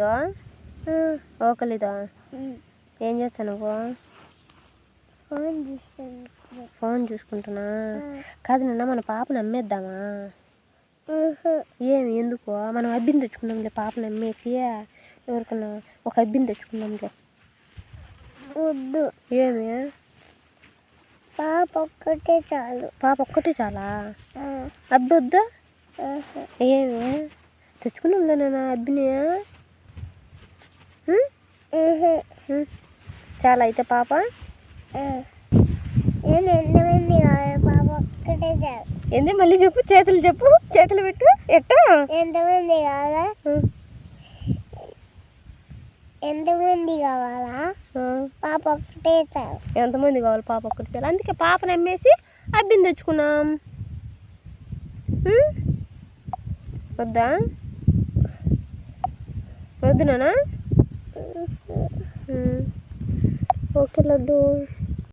ఇదో ఓకలిదో. ఏం చేస్తావు నువ్వు? ఫోన్ చూసుకుంటా ఫోన్ చూసుకుంటున్నా? కాదు నిన్న మన పాపను అమ్మేద్దామా? ఏమి ఎందుకు? మనం అబ్బిని తెచ్చుకుందాంలే పాపను అమ్మేసి ఎవరికన్నా ఒక అబ్బిని తెచ్చుకుందాంలే వద్దు. ఏమి? పాప ఒక్కటే చాలు. పాప ఒక్కటే చాలా? అబ్బి వద్దా. ఏమి? తెచ్చుకున్నాంలే నేను అబ్బిని. చాలా అయితే పాప? ఏంది? మళ్ళీ చెప్పు. చేతులు చెప్పు. చేతులు పెట్టు. ఎట్టా? ఎంతమంది కావాలా. ఎంతమంది కావాలా. పాప ఒక్కటే చాలు ఎంతమంది కావాలి? పాప ఒక్కటి చాలు అందుకే పాపను అమ్మేసి అబ్బిని తెచ్చుకున్నాం? వద్దా? వద్దు ఓకే లడ్డు